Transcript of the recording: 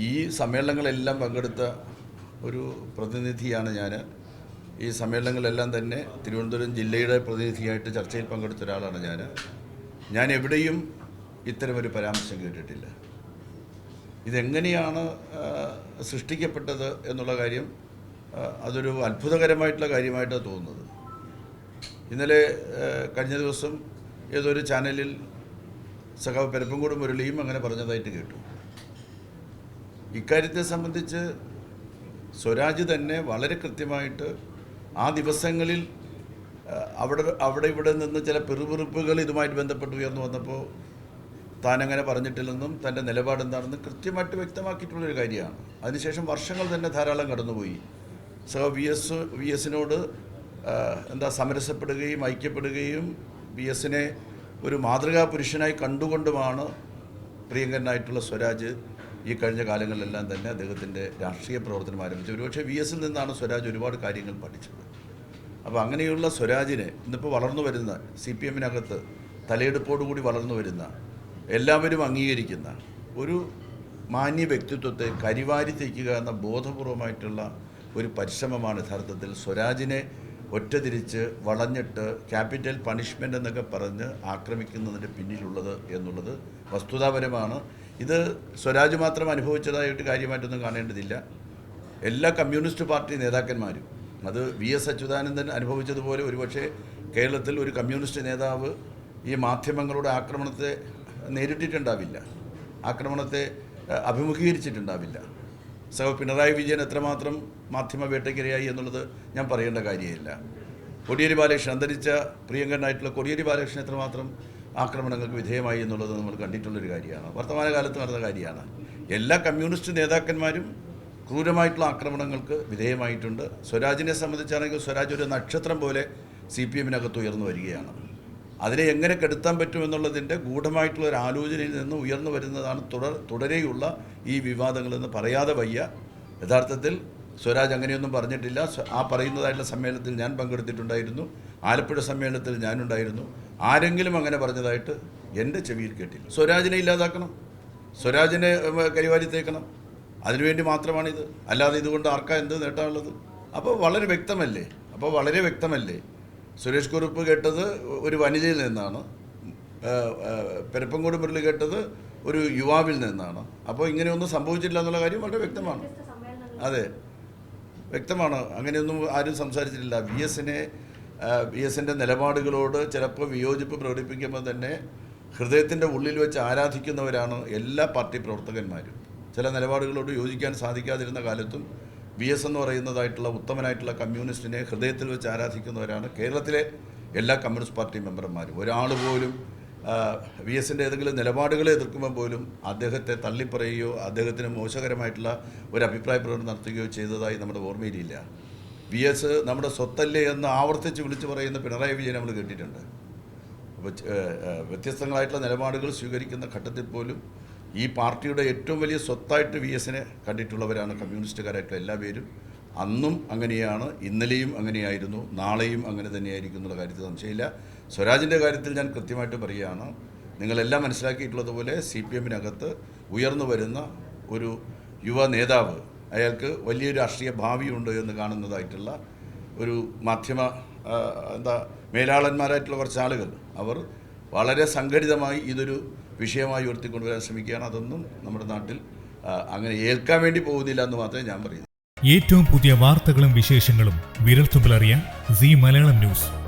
ഈ സമ്മേളനങ്ങളെല്ലാം പങ്കെടുത്ത ഒരു പ്രതിനിധിയാണ് ഞാൻ ഈ സമ്മേളനങ്ങളെല്ലാം തന്നെ തിരുവനന്തപുരം ജില്ലയുടെ പ്രതിനിധിയായിട്ട് ചർച്ചയിൽ പങ്കെടുത്ത ഒരാളാണ് ഞാൻ ഞാൻ എവിടെയും ഇത്തരമൊരു പരാമർശം കേട്ടിട്ടില്ല. ഇതെങ്ങനെയാണ് സൃഷ്ടിക്കപ്പെട്ടത് എന്നുള്ള കാര്യം അതൊരു അത്ഭുതകരമായിട്ടുള്ള കാര്യമായിട്ടാണ് തോന്നുന്നത്. ഇന്നലെ കഴിഞ്ഞ ദിവസം ഏതൊരു ചാനലിൽ സഖാവ് പെരപ്പൻകൂട് മുരളിയും അങ്ങനെ പറഞ്ഞതായിട്ട് കേട്ടു. ഇക്കാര്യത്തെ സംബന്ധിച്ച് സ്വരാജ് തന്നെ വളരെ കൃത്യമായിട്ട് ആ ദിവസങ്ങളിൽ അവിടെ അവിടെ ഇവിടെ നിന്ന് ചില പിറുപിറുപ്പുകൾ ഇതുമായിട്ട് ബന്ധപ്പെട്ട് ഉയർന്നു വന്നപ്പോൾ താനങ്ങനെ പറഞ്ഞിട്ടില്ലെന്നും തന്റെ നിലപാട് എന്താണെന്ന് കൃത്യമായിട്ട് വ്യക്തമാക്കിയിട്ടുള്ളൊരു കാര്യമാണ്. അതിനുശേഷം വർഷങ്ങൾ തന്നെ ധാരാളം കടന്നുപോയി. സോ വി എസ് വി എസിനോട് എന്താ സമരസപ്പെടുകയും ഐക്യപ്പെടുകയും വി എസിനെ ഒരു മാതൃകാ പുരുഷനായി കണ്ടുകൊണ്ടുമാണ് പ്രിയങ്കരനായിട്ടുള്ള സ്വരാജ് ഈ കഴിഞ്ഞ കാലങ്ങളിലെല്ലാം തന്നെ അദ്ദേഹത്തിന്റെ രാഷ്ട്രീയ പ്രവർത്തനം ആരംഭിച്ചു. ഒരുപക്ഷെ വി എസിൽ നിന്നാണ് സ്വരാജ് ഒരുപാട് കാര്യങ്ങൾ പഠിച്ചത്. അപ്പോൾ അങ്ങനെയുള്ള സ്വരാജിനെ ഇന്നിപ്പോൾ വളർന്നു വരുന്ന സി പി എമ്മിനകത്ത് തലയെടുപ്പോടുകൂടി വളർന്നു വരുന്ന എല്ലാവരും അംഗീകരിക്കുന്ന ഒരു മാന്യ വ്യക്തിത്വത്തെ കരിവാരി തേക്കുക എന്ന ബോധപൂർവമായിട്ടുള്ള ഒരു പരിശ്രമമാണ് യഥാർത്ഥത്തിൽ സ്വരാജിനെ ഒറ്റതിരിച്ച് വളഞ്ഞിട്ട് ക്യാപിറ്റൽ പണിഷ്മെന്റ് എന്നൊക്കെ പറഞ്ഞ് ആക്രമിക്കുന്നതിന്റെ പിന്നിലുള്ളത് എന്നുള്ളത് വസ്തുതാപരമാണ്. ഇത് സ്വരാജ് മാത്രം അനുഭവിച്ചതായിട്ട് കാര്യമായിട്ടൊന്നും കാണേണ്ടതില്ല. എല്ലാ കമ്മ്യൂണിസ്റ്റ് പാർട്ടി നേതാക്കന്മാരും. അത് വി എസ് അച്യുതാനന്ദൻ അനുഭവിച്ചതുപോലെ ഒരുപക്ഷെ കേരളത്തിൽ ഒരു കമ്മ്യൂണിസ്റ്റ് നേതാവ് ഈ മാധ്യമങ്ങളുടെ ആക്രമണത്തെ നേരിട്ടിട്ടുണ്ടാവില്ല. ആക്രമണത്തെ അഭിമുഖീകരിച്ചിട്ടുണ്ടാവില്ല. സഹ പിണറായി വിജയൻ എത്രമാത്രം മാധ്യമ വേട്ടയ്ക്കിരയായി എന്നുള്ളത് ഞാൻ പറയേണ്ട കാര്യമില്ല. കോടിയേരി ബാലകൃഷ്ണൻ അന്തരിച്ച പ്രിയങ്കരനായിട്ടുള്ള കോടിയേരി ബാലകൃഷ്ണൻ എത്രമാത്രം ആക്രമണങ്ങൾക്ക് വിധേയമായി എന്നുള്ളത് നമ്മൾ കണ്ടിട്ടുള്ളൊരു കാര്യമാണ്. വർത്തമാനകാലത്ത് നടന്ന കാര്യമാണ്. എല്ലാ കമ്മ്യൂണിസ്റ്റ് നേതാക്കന്മാരും ക്രൂരമായിട്ടുള്ള ആക്രമണങ്ങൾക്ക് വിധേയമായിട്ടുണ്ട്. സ്വരാജിനെ സംബന്ധിച്ചാണെങ്കിൽ സ്വരാജ് ഒരു നക്ഷത്രം പോലെ സി പി എമ്മിനകത്ത് ഉയർന്നു വരികയാണ്. അതിനെ എങ്ങനെ കെടുത്താൻ പറ്റുമെന്നുള്ളതിന്റെ ഗൂഢമായിട്ടുള്ള ഒരു ആലോചനയിൽ നിന്ന് ഉയർന്നു വരുന്നതാണ് തുടർ തുടരെയുള്ള ഈ വിവാദങ്ങളെന്ന് പറയാതെ വയ്യ. യഥാർത്ഥത്തിൽ സ്വരാജ് അങ്ങനെയൊന്നും പറഞ്ഞിട്ടില്ല. ആ പറയുന്നതായിട്ടുള്ള സമ്മേളനത്തിൽ ഞാൻ പങ്കെടുത്തിട്ടുണ്ടായിരുന്നു. ആലപ്പുഴ സമ്മേളനത്തിൽ ഞാനുണ്ടായിരുന്നു. ആരെങ്കിലും അങ്ങനെ പറഞ്ഞതായിട്ട് എന്റെ ചെവിയിൽ കേട്ടില്ല. സ്വരാജിനെ ഇല്ലാതാക്കണം. സ്വരാജിനെ കരിവാരി തേക്കണം അതിനുവേണ്ടി മാത്രമാണിത്. അല്ലാതെ ഇതുകൊണ്ട് ആർക്കാ എന്ത് നേട്ടമുള്ളത് അപ്പോൾ വളരെ വ്യക്തമല്ലേ? അപ്പോൾ വളരെ വ്യക്തമല്ലേ? സുരേഷ് കുറുപ്പ് കേട്ടത് ഒരു വനിതയിൽ നിന്നാണ്. പെരപ്പങ്കോട് മുരളി കേട്ടത് ഒരു യുവാവിൽ നിന്നാണ്. അപ്പോൾ ഇങ്ങനെയൊന്നും സംഭവിച്ചില്ല എന്നുള്ള കാര്യം വളരെ വ്യക്തമാണ്. അതെ. വ്യക്തമാണ്. അങ്ങനെയൊന്നും ആരും സംസാരിച്ചിട്ടില്ല. വി എസിനെ വി എസിന്റെ നിലപാടുകളോട് ചിലപ്പോൾ വിയോജിപ്പ് പ്രകടിപ്പിക്കുമ്പോൾ തന്നെ ഹൃദയത്തിന്റെ ഉള്ളിൽ വെച്ച് ആരാധിക്കുന്നവരാണ് എല്ലാ പാർട്ടി പ്രവർത്തകന്മാരും. ചില നിലപാടുകളോട് യോജിക്കാൻ സാധിക്കാതിരുന്ന കാലത്തും വി എസ് എന്ന് പറയുന്നതായിട്ടുള്ള ഉത്തമനായിട്ടുള്ള കമ്മ്യൂണിസ്റ്റിനെ ഹൃദയത്തിൽ വെച്ച് ആരാധിക്കുന്നവരാണ് കേരളത്തിലെ എല്ലാ കമ്മ്യൂണിസ്റ്റ് പാർട്ടി മെമ്പർമാരും. ഒരാൾ പോലും വി എസിന്റെ ഏതെങ്കിലും നിലപാടുകളെ എതിർക്കുമ്പോൾ പോലും അദ്ദേഹത്തെ തള്ളിപ്പറയുകയോ അദ്ദേഹത്തിന് മോശകരമായിട്ടുള്ള ഒരു അഭിപ്രായ പ്രകടനം നടത്തുകയോ ചെയ്തതായി നമ്മുടെ ഓർമ്മയിലില്ല. വി എസ് നമ്മുടെ സ്വത്തല്ലേ എന്ന് ആവർത്തിച്ച് വിളിച്ചു പറയുന്ന പിണറായി വിജയൻ നമ്മൾ കേട്ടിട്ടുണ്ട്. അപ്പോൾ വ്യത്യസ്തങ്ങളായിട്ടുള്ള നിലപാടുകൾ സ്വീകരിക്കുന്ന ഘട്ടത്തിൽ പോലും ഈ പാർട്ടിയുടെ ഏറ്റവും വലിയ സ്വത്തായിട്ട് വി എസിനെ കണ്ടിട്ടുള്ളവരാണ് കമ്മ്യൂണിസ്റ്റുകാരായിട്ടുള്ള എല്ലാ പേരും. അന്നും അങ്ങനെയാണ് ഇന്നലെയും അങ്ങനെയായിരുന്നു നാളെയും അങ്ങനെ തന്നെയായിരിക്കും എന്നുള്ള കാര്യത്തിൽ സംശയമില്ല. സ്വരാജിന്റെ കാര്യത്തിൽ ഞാൻ കൃത്യമായിട്ട് പറയുകയാണ്. നിങ്ങളെല്ലാം മനസ്സിലാക്കിയിട്ടുള്ളതുപോലെ സി പി എമ്മിനകത്ത് ഉയർന്നു വരുന്ന ഒരു യുവ നേതാവ് അയാൾക്ക് വലിയ രാഷ്ട്രീയ ഭാവിയുണ്ട് എന്ന് കാണുന്നതായിട്ടുള്ള ഒരു മാധ്യമ എന്താ മേലാളന്മാരായിട്ടുള്ള കുറച്ച് ആളുകൾ അവർ വളരെ സംഘടിതമായി ഇതൊരു വിഷയമായി ഉയർത്തിക്കൊണ്ടുവരാൻ ശ്രമിക്കുകയാണ്. അതൊന്നും നമ്മുടെ നാട്ടിൽ അങ്ങനെ ഏൽക്കാൻ വേണ്ടി പോകുന്നില്ല എന്ന് മാത്രമേ ഞാൻ പറയുന്നു. ഏറ്റവും പുതിയ വാർത്തകളും വിശേഷങ്ങളും വിരൽത്തുമ്പിലറിയാൻ സി മലയാളം ന്യൂസ്.